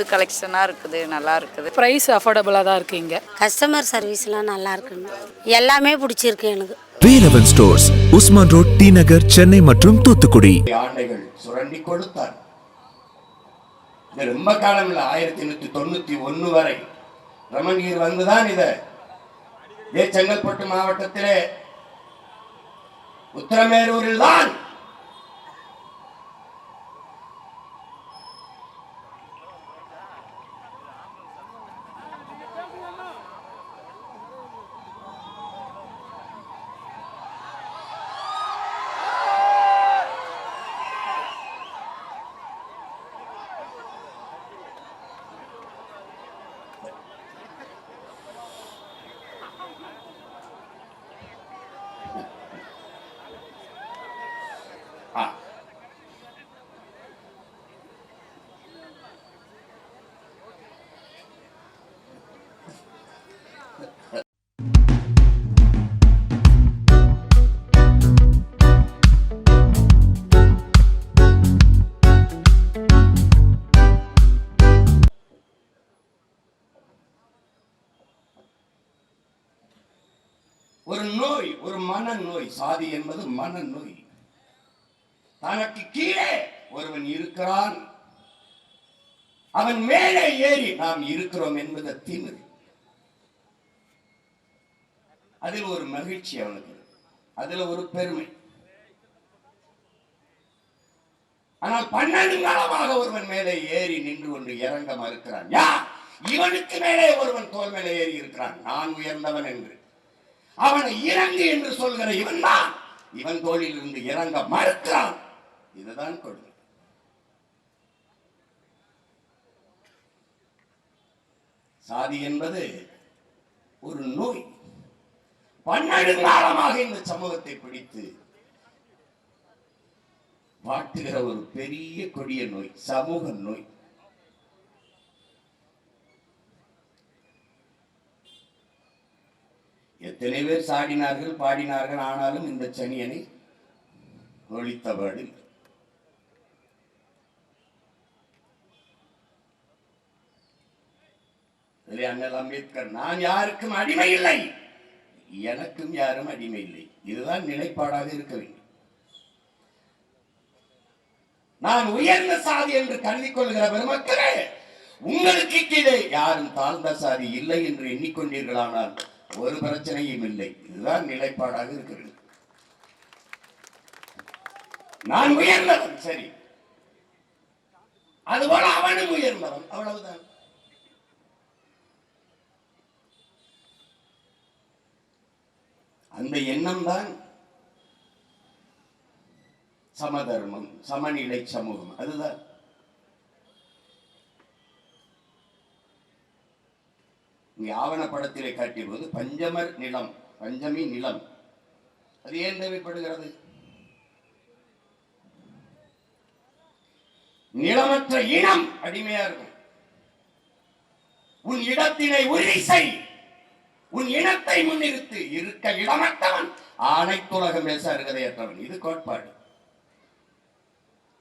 புது கலெக்ஷனாக இருக்குது நல்லா இருக்குது. ப்ரைஸ் அஃபோர்டபுளாக தான் இருக்குது இங்கே. கஸ்டமர் சர்வீஸ்லாம் நல்லா இருக்குங்க. எல்லாமே பிடிச்சிருக்கு எனக்கு. Velavan stores Usman road T Nagar Chennai மற்றும் தூத்துக்குடி. ஆண்டைகள் சுரண்டி கொடுத்தார். இது ரொம்ப காலம் இல்லை ஆயிரத்தி எண்ணூத்தி தொண்ணூத்தி ஒண்ணு வரை. ரமணீர் வந்துதான் இத. இதே செங்கல்பட்டு மாவட்டத்திலே உத்தரமேரூரில் தான் மனநோய். சாதி என்பது மனநோய். தனக்கு கீழே ஒருவன் இருக்கிறான். அவன் மேலே ஏறி நாம் இருக்கிறோம் என்பது திமிர். அதில் ஒரு மகிழ்ச்சி அவனுக்கு. அதுல ஒரு பெருமை. ஆனால் பன்னெண்டு காலமாக ஒருவன் மேலே ஏறி நின்று கொண்டு இறங்க மறுக்கிறான். யா இவனுக்கு மேலே ஒருவன் தோல் மேலே ஏறி இருக்கிறான். நான் உயர்ந்தவன் என்று. அவனை இறங்கு என்று சொல்கிற இவன் தான் இவன் தோளில் இருந்து இறங்க மறுக்கிறான். இதுதான் கொடுமை சாதி என்பது ஒரு நோய். பன்னெடுங்காலமாக இந்த சமூகத்தை பிடித்து வாட்டுகிற ஒரு பெரிய கொடிய நோய் சமூக நோய். எத்தனை பேர் சாடினார்கள் பாடினார்கள் ஆனாலும் இந்த சனியனை ஒழித்தபாடு இல்லை. அண்ணல் அம்பேத்கர் நான் யாருக்கும் அடிமை இல்லை. எனக்கும் யாரும் அடிமை இல்லை. இதுதான் நிலைப்பாடாக இருக்க வேண்டும். நான் உயர்ந்த சாதி என்று கருதி கொள்கிற பெருமக்களே உங்களுக்கு கீழே யாரும் தாழ்ந்த சாதி இல்லை என்று எண்ணிக்கொண்டீர்களானால் ஒரு பிரச்சனையும் இல்லை. இதுதான் நிலைப்பாடாக இருக்கிறது. நான் உயர்ந்தவன் சரி. அதுபோல அவனும் உயர்ந்தவன். அவ்வளவுதான். அந்த எண்ணம் தான் சமதர்மம் சமநிலை சமூகம். அதுதான். இங்கே ஆவணப்படத்திலே காட்டியபோது பஞ்சமர் நிலம் பஞ்சமி நிலம். அது ஏன் தேவைப்படுகிறது? நிலமற்ற இனம் அடிமையா இருக்கும். உன் இடத்தினை உறுதி செய். உன் இனத்தை முன்னிறுத்து. இருக்க இடமற்றவன் ஆணைத்துலகம் பேச அருகதையற்றவன் இது கோட்பாடு.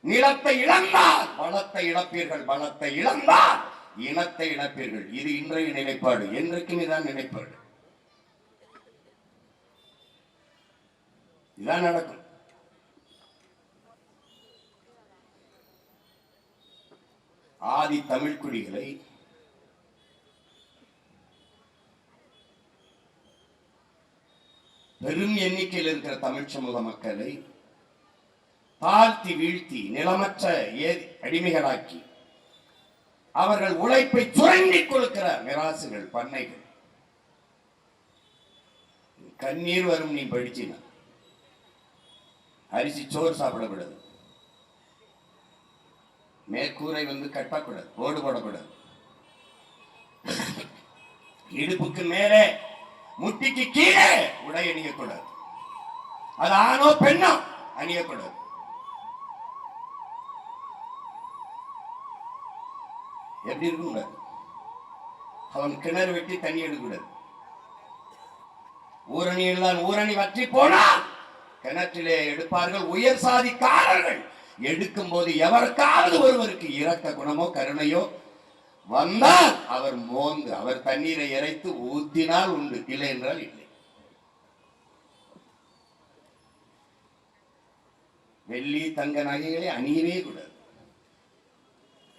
நிலத்தை இழந்தால் பலத்தை இழப்பீர்கள். பலத்தை இழந்தால் இனத்தை இழப்பீர்கள். இது இன்றைய நிலைப்பாடு. என்றைக்கும் இதான் நிலைப்பாடு? இதான் நடக்கும். ஆதி தமிழ் குடிகளை பெரும் எண்ணிக்கையில் இருக்கிற தமிழ் சமூக மக்களை தாழ்த்தி வீழ்த்தி நிலமற்ற ஏ- அடிமைகளாக்கி அவர்கள் உழைப்பை சுரண்டிக் கொடுக்கிற மிராசுகள் பண்ணைகள். கண்ணீர் வரும் நீ படிச்சின. அரிசி சோறு சாப்பிடக்கூடாது. மேற்கூரை வந்து கட்டக்கூடாது ஓடு போடக்கூடாது. இடுப்புக்கு மேலே முட்டிக்கு கீழே உடை அணியக்கூடாது. அது ஆணோ பெண்ணோ அணியக்கூடாது. எப்படி இருக்கக்கூடாது? அவன் கிணறு வெட்டி தண்ணி எடுக்கக்கூடாது. ஊரணி தான் ஊரணி வற்றி போனா கிணற்றிலே எடுப்பார்கள் உயர் சாதிக்காரர்கள். எடுக்கும் போது எவருக்காவது ஒருவருக்கு இரக்க குணமோ கருணையோ வந்தால் அவர் மோந்து அவர் தண்ணீரை இறைத்து ஊத்தினால் உண்டு இல்லை என்றால் இல்லை. வெள்ளி தங்க நகைகளை அணியவே கூடாது.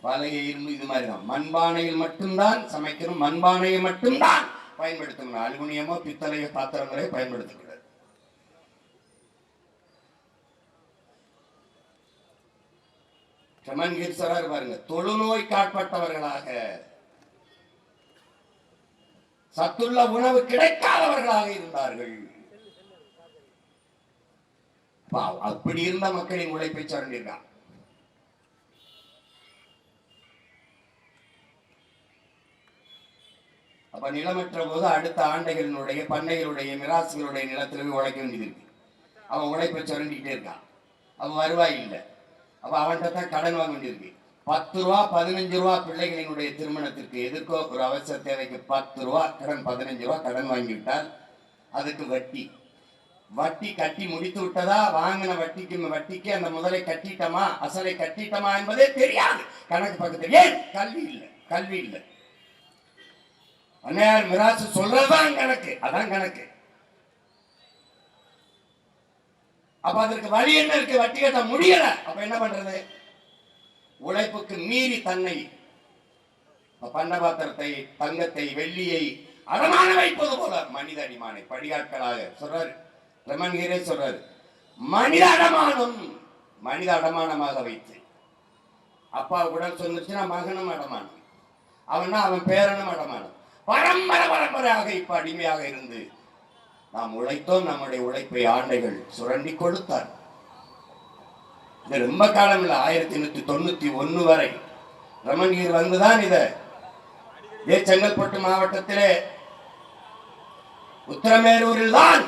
பழைய இது மாதிரி தான் மண்பானையில் மட்டும்தான் சமைக்கிறோம் மண்பானையை மட்டும்தான் பயன்படுத்தணும். அலுமினியமோ பித்தளையோ பாத்திரங்களே பயன்படுத்தக்கூடாது சமன்கீர் சொல்றாரு பாருங்க தொழுநோய் காட்பட்டவர்களாக சத்துள்ள உணவு கிடைக்காதவர்களாக இருந்தார்கள். பாவம், அப்படி இருந்த மக்களின் உழைப்பை சார்ந்திருக்கான் அப்ப நிலமற்ற போது அடுத்த ஆண்டைகளினுடைய பண்ணைகளுடைய மிராசுகளுடைய நிலத்தில் போய் உழைக்க வேண்டியது இருக்கு. அவன் உழைப்பை சுரண்டிக்கிட்டே இருக்கான். அவன் வருவாய் இல்லை. அப்ப அவன்கிட்ட தான் கடன் வாங்க வேண்டியிருக்கு பத்து ரூபா பதினஞ்சு ரூபா பிள்ளைகளினுடைய திருமணத்திற்கு எதுக்கோ ஒரு அவசர தேவைக்கு பத்து ரூபா கடன் பதினஞ்சு ரூபா கடன் வாங்கிவிட்டால் அதுக்கு வட்டி. வட்டி கட்டி முடித்து விட்டதா? வாங்கின வட்டிக்கு வட்டிக்கு அந்த முதலை கட்டிட்டமா? அசலை கட்டிட்டமா என்பதே தெரியாது. கணக்கு பக்கத்தில் ஏன் கல்வி இல்லை. கல்வி இல்லை. அன்னையார் மிராசு சொல்றதுதான் கணக்கு அதான் கணக்கு. அப்ப அதற்கு வழி என்ன இருக்கு? வட்டி கட்ட முடியல. அப்ப என்ன பண்றது? உழைப்புக்கு மீறி தன்னை பண்டபாத்திரத்தை தங்கத்தை வெள்ளியை அடமான வைப்பது போல மனித அடிமானை படியாட்களாக சொல்றாரு. ரமன்கீரே சொல்றாரு. மனித அடமானம் மனித அடமானமாக வைத்து. அப்பா உடல் சொன்னுச்சுன்னா மகனும் அடமானம். அவன்னா அவன் பேரனும் அடமானம். பரம்பரை பரம்பரையாக இப்ப அடிமையாக இருந்து நாம் உழைத்தோம் நம்முடைய உழைப்பை ஆண்டைகள் சுரண்டி கொடுத்தார். இது ரொம்ப காலம் இல்லை ஆயிரத்தி எண்ணூத்தி தொண்ணூத்தி ஒண்ணு வரை. ரமணியர் வந்துதான் இத. இதே செங்கல்பட்டு மாவட்டத்திலே உத்தரமேரூரில் தான்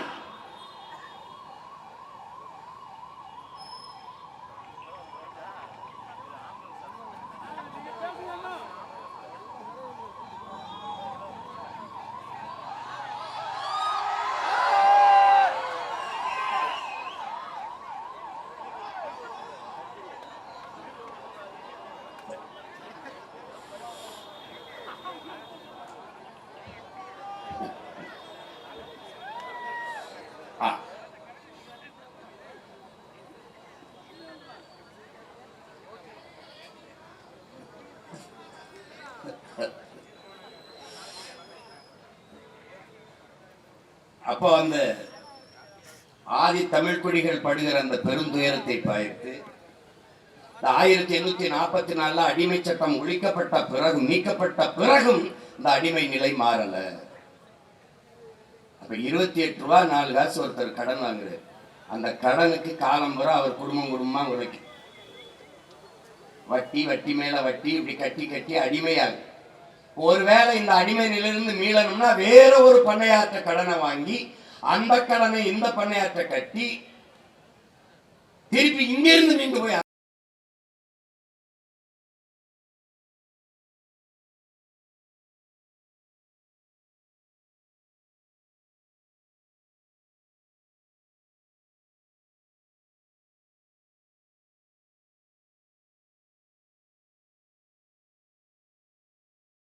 அப்போ அந்த ஆதி தமிழ் குடிகள் படுகிற அந்த பெருந்துயரத்தை பார்த்து இந்த ஆயிரத்தி எண்ணூத்தி நாற்பத்தி நாலுல அடிமை சட்டம் ஒழிக்கப்பட்ட பிறகு நீக்கப்பட்ட பிறகும் இந்த அடிமை நிலை மாறல. அப்ப இருபத்தி எட்டு ரூபா நாலு காசு ஒருத்தர் கடன் வாங்குறாரு. அந்த கடனுக்கு காலம் வர அவர் குடும்பம் குடும்பமா உழைக்கும். வட்டி வட்டி மேல வட்டி இப்படி கட்டி கட்டி அடிமையாகும். ஒருவேளை இந்த அடிமையிலிருந்து மீளணும்னா வேற ஒரு பண்ணையாற்ற கடனை வாங்கி அந்த கடனை இந்த பண்ணையாற்ற கட்டி திருப்பி இங்கிருந்து மீண்டு போய்